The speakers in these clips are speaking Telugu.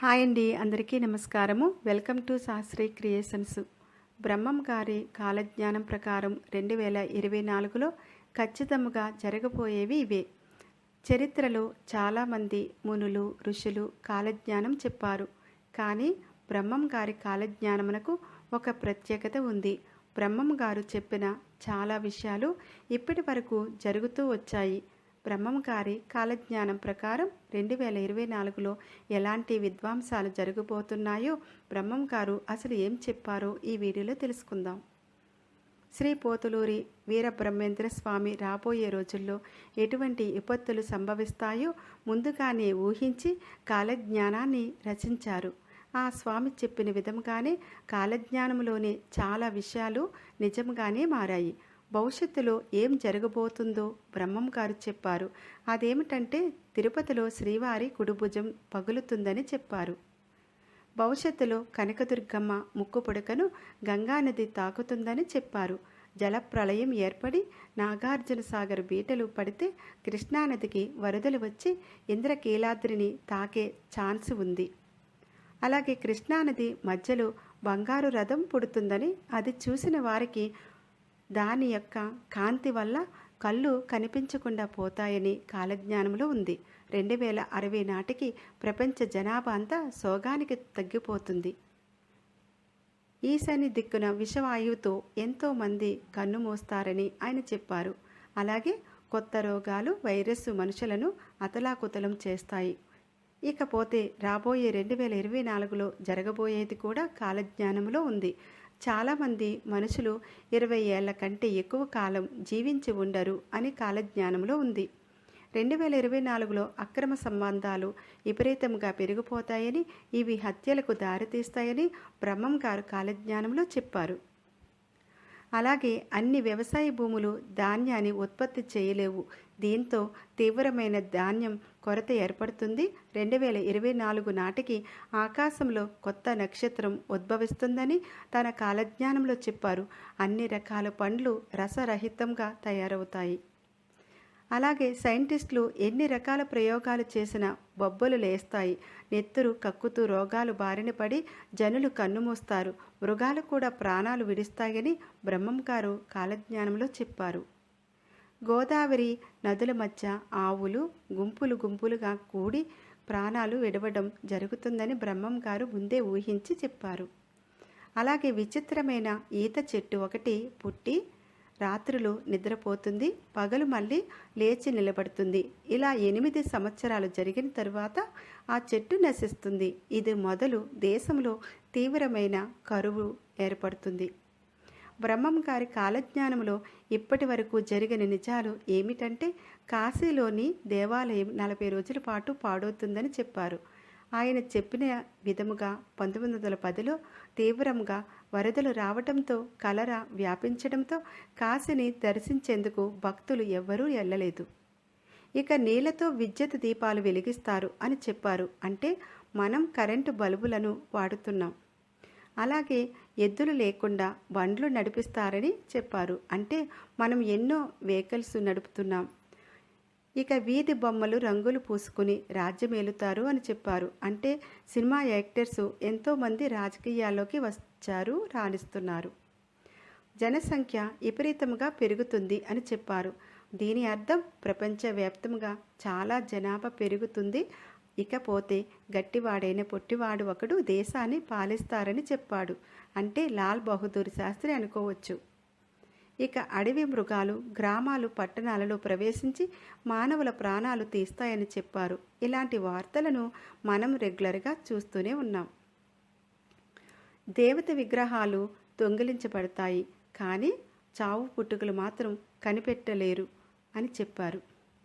హాయ్ అండి అందరికీ నమస్కారము. Welcome to Shastri creations. Brahmam గారి కాలజ్ఞానం ప్రకారం రెండు వేల ఇరవై నాలుగులో ఖచ్చితంగా జరగబోయేవి ఇవే. చరిత్రలో చాలామంది మునులు ఋషులు కాలజ్ఞానం చెప్పారు. కానీ బ్రహ్మం గారి కాలజ్ఞానమునకు ఒక ప్రత్యేకత ఉంది. బ్రహ్మం గారు చెప్పిన చాలా విషయాలు ఇప్పటి వరకు జరుగుతూ వచ్చాయి. బ్రహ్మం గారి కాలజ్ఞానం ప్రకారం రెండు వేల ఇరవై నాలుగులో ఎలాంటి విద్వాంసాలు జరగబోతున్నాయో బ్రహ్మం గారు అసలు ఏం చెప్పారో ఈ వీడియోలో తెలుసుకుందాం. శ్రీ పోతులూరి వీరబ్రహ్మేంద్ర స్వామి రాబోయే రోజుల్లో ఎటువంటి విపత్తులు సంభవిస్తాయో ముందుగానే ఊహించి కాలజ్ఞానాన్ని రచించారు. ఆ స్వామి చెప్పిన విధంగానే కాలజ్ఞానంలోనే చాలా విషయాలు నిజంగానే మారాయి. భవిష్యత్తులో ఏం జరగబోతుందో బ్రహ్మం గారు చెప్పారు. అదేమిటంటే తిరుపతిలో శ్రీవారి కుడిభుజం పగులుతుందని చెప్పారు. భవిష్యత్తులో కనకదుర్గమ్మ ముక్కు పుడకను గంగానది తాకుతుందని చెప్పారు. జలప్రళయం ఏర్పడి నాగార్జున సాగర్ బీటలు పడితే కృష్ణానదికి వరదలు వచ్చి ఇంద్రకీలాద్రిని తాకే ఛాన్స్ ఉంది. అలాగే కృష్ణానది మధ్యలో బంగారు రథం పుడుతుందని అది చూసిన వారికి దాని యొక్క కాంతి వల్ల కళ్ళు కనిపించకుండా పోతాయని కాలజ్ఞానంలో ఉంది. రెండు వేల అరవై నాటికి ప్రపంచ జనాభా అంతా సోగానికి తగ్గిపోతుంది. ఈశాన్య దిక్కున విషవాయువుతో ఎంతోమంది కన్ను మోస్తారని ఆయన చెప్పారు. అలాగే కొత్త రోగాలు వైరస్ మనుషులను అతలాకుతలం చేస్తాయి. ఇకపోతే రాబోయే రెండు వేల ఇరవై నాలుగులో జరగబోయేది కూడా కాలజ్ఞానంలో ఉంది. చాలామంది మనుషులు ఇరవై ఏళ్ళ కంటే ఎక్కువ కాలం జీవించి ఉండరు అని కాలజ్ఞానంలో ఉంది. రెండు వేల ఇరవై నాలుగులో అక్రమ సంబంధాలు విపరీతంగా పెరిగిపోతాయని ఇవి హత్యలకు దారితీస్తాయని బ్రహ్మం గారు కాలజ్ఞానంలో చెప్పారు. అలాగే అన్ని వ్యవసాయ భూములు ధాన్యాన్ని ఉత్పత్తి చేయలేవు. దీంతో తీవ్రమైన ధాన్యం కొరత ఏర్పడుతుంది. రెండు వేల ఇరవై నాలుగు నాటికి ఆకాశంలో కొత్త నక్షత్రం ఉద్భవిస్తుందని తన కాలజ్ఞానంలో చెప్పారు. అన్ని రకాల పండ్లు రసరహితంగా తయారవుతాయి. అలాగే సైంటిస్టులు ఎన్ని రకాల ప్రయోగాలు చేసినా బొబ్బలు లేస్తాయి. నెత్తురు కక్కుతూ రోగాలు బారిన పడి జనులు కన్నుమూస్తారు మృగాలు కూడా ప్రాణాలు విడిస్తాయని బ్రహ్మం గారు కాలజ్ఞానంలో చెప్పారు. గోదావరి నదుల మధ్య ఆవులు గుంపులు గుంపులుగా కూడి ప్రాణాలు విడవడం జరుగుతుందని బ్రహ్మం గారు ముందే ఊహించి చెప్పారు. అలాగే విచిత్రమైన ఈత చెట్టు ఒకటి పుట్టి రాత్రులు నిద్రపోతుంది పగలు మళ్ళీ లేచి నిలబడుతుంది. ఇలా ఎనిమిది సంవత్సరాలు జరిగిన తరువాత ఆ చెట్టు నశిస్తుంది. ఇది మొదలు దేశంలో తీవ్రమైన కరువు ఏర్పడుతుంది. బ్రహ్మం గారి కాలజ్ఞానంలో ఇప్పటి వరకు జరిగిన నిజాలు ఏమిటంటే కాశీలోని దేవాలయం నలభై రోజుల పాటు పాడవుతుందని చెప్పారు. ఆయన చెప్పిన విధముగా పంతొమ్మిది వందల పదిలో తీవ్రంగా వరదలు రావడంతో కలర వ్యాపించడంతో కాశీని దర్శించేందుకు భక్తులు ఎవ్వరూ వెళ్ళలేదు ఇక నీళ్ళతో విద్యుత్ దీపాలు వెలిగిస్తారు అని చెప్పారు. అంటే మనం కరెంటు బల్బులను వాడుతున్నాం. అలాగే ఎద్దులు లేకుండా బండ్లు నడిపిస్తారని చెప్పారు. అంటే మనం ఎన్నో వెహికల్స్ నడుపుతున్నాం. ఇక వీధి బొమ్మలు రంగులు పూసుకుని రాజ్యమేలుతారు అని చెప్పారు. అంటే సినిమా యాక్టర్స్ ఎంతోమంది రాజకీయాల్లోకి వచ్చారు రాణిస్తున్నారు. జనసంఖ్య విపరీతంగా పెరుగుతుంది అని చెప్పారు. దీని అర్థం ప్రపంచవ్యాప్తంగా చాలా జనాభా పెరుగుతుంది. ఇకపోతే గట్టివాడైన పొట్టివాడు ఒకడు దేశాన్ని పాలిస్తారని చెప్పాడు. అంటే లాల్ బహదూర్ శాస్త్రి అనుకోవచ్చు. ఇక అడవి మృగాలు గ్రామాలు పట్టణాలలో ప్రవేశించి మానవుల ప్రాణాలు తీస్తాయని చెప్పారు. ఇలాంటి వార్తలను మనం రెగ్యులర్గా చూస్తూనే ఉన్నాం. దేవత విగ్రహాలు దొంగిలించబడతాయి కానీ చావు పుట్టుకలు మాత్రం కనిపెట్టలేరు అని చెప్పారు.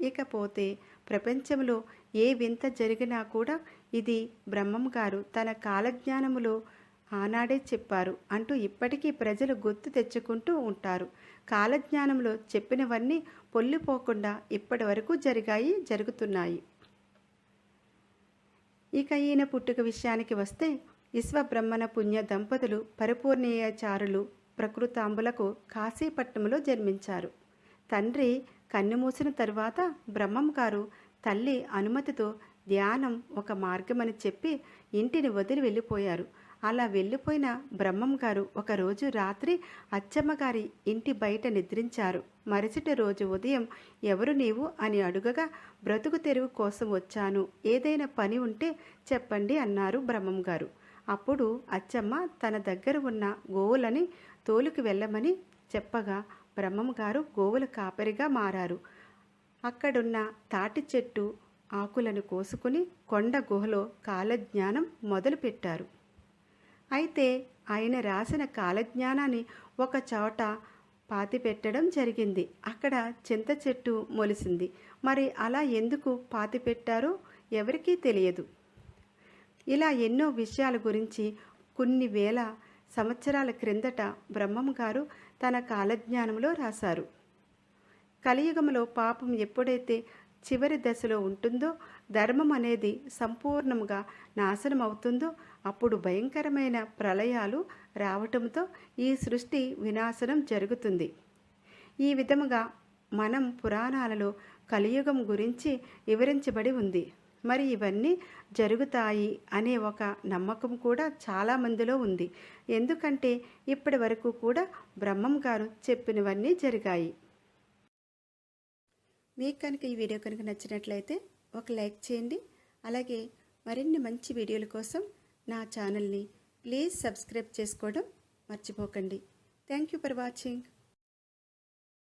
ఇకపోతే ప్రపంచంలో ఏ వింత జరిగినా కూడా ఇది బ్రహ్మం గారు తన కాలజ్ఞానములో ఆనాడే చెప్పారు అంటూ ఇప్పటికీ ప్రజలు గుర్తు తెచ్చుకుంటూ ఉంటారు. కాలజ్ఞానంలో చెప్పినవన్నీ పొల్లిపోకుండా ఇప్పటి వరకు జరిగాయి జరుగుతున్నాయి. ఇక ఈయన పుట్టుక విషయానికి వస్తే విశ్వబ్రహ్మణ పుణ్య దంపతులు పరిపూర్ణీయాచారులు ప్రకృతాంబులకు కాశీపట్నంలో జన్మించారు. తండ్రి కన్నుమూసిన తరువాత బ్రహ్మం గారు తల్లి అనుమతితో ధ్యానం ఒక మార్గమని చెప్పి ఇంటిని వదిలి వెళ్ళిపోయారు. అలా వెళ్ళిపోయిన బ్రహ్మం గారు ఒకరోజు రాత్రి అచ్చమ్మగారి ఇంటి బయట నిద్రించారు. మరుసటి రోజు ఉదయం ఎవరు నీవు అని అడుగగా బ్రతుకు తెరువు కోసం వచ్చాను. ఏదైనా పని ఉంటే చెప్పండి అన్నారు బ్రహ్మం గారు. అప్పుడు అచ్చమ్మ తన దగ్గర ఉన్న గోవులని తోలుకు వెళ్ళమని చెప్పగా బ్రహ్మం గారు గోవుల కాపరిగా మారారు. అక్కడున్న తాటి చెట్టు ఆకులను కోసుకుని కొండ గుహలో కాలజ్ఞానం మొదలుపెట్టారు అయితే ఆయన రాసిన కాలజ్ఞానాన్ని ఒక చోట పాతిపెట్టడం జరిగింది. అక్కడ చింత చెట్టు మొలిసింది. మరి అలా ఎందుకు పాతిపెట్టారో ఎవరికీ తెలియదు. ఇలా ఎన్నో విషయాల గురించి కొన్ని వేల సంవత్సరాల క్రిందట బ్రహ్మం గారు తన కాలజ్ఞానంలో రాశారు. కలియుగంలో పాపం ఎప్పుడైతే చివరి దశలో ఉంటుందో ధర్మం అనేది సంపూర్ణంగా నాశనం అవుతుందో అప్పుడు భయంకరమైన ప్రళయాలు రావటంతో ఈ సృష్టి వినాశనం జరుగుతుంది. ఈ విధముగా మనం పురాణాలలో కలియుగం గురించి వివరించబడి ఉంది. మరి ఇవన్నీ జరుగుతాయి అనే ఒక నమ్మకం కూడా చాలా మందిలో ఉంది. ఎందుకంటే ఇప్పటి వరకు కూడా బ్రహ్మం గారు చెప్పినవన్నీ జరిగాయి. మీకు కనుక ఈ వీడియో కనుక నచ్చినట్లయితే ఒక లైక్ చేయండి. అలాగే మరిన్ని మంచి వీడియోల కోసం నా ఛానల్ని ప్లీజ్ సబ్స్క్రైబ్ చేసుకోవడం మర్చిపోకండి. Thank you for watching.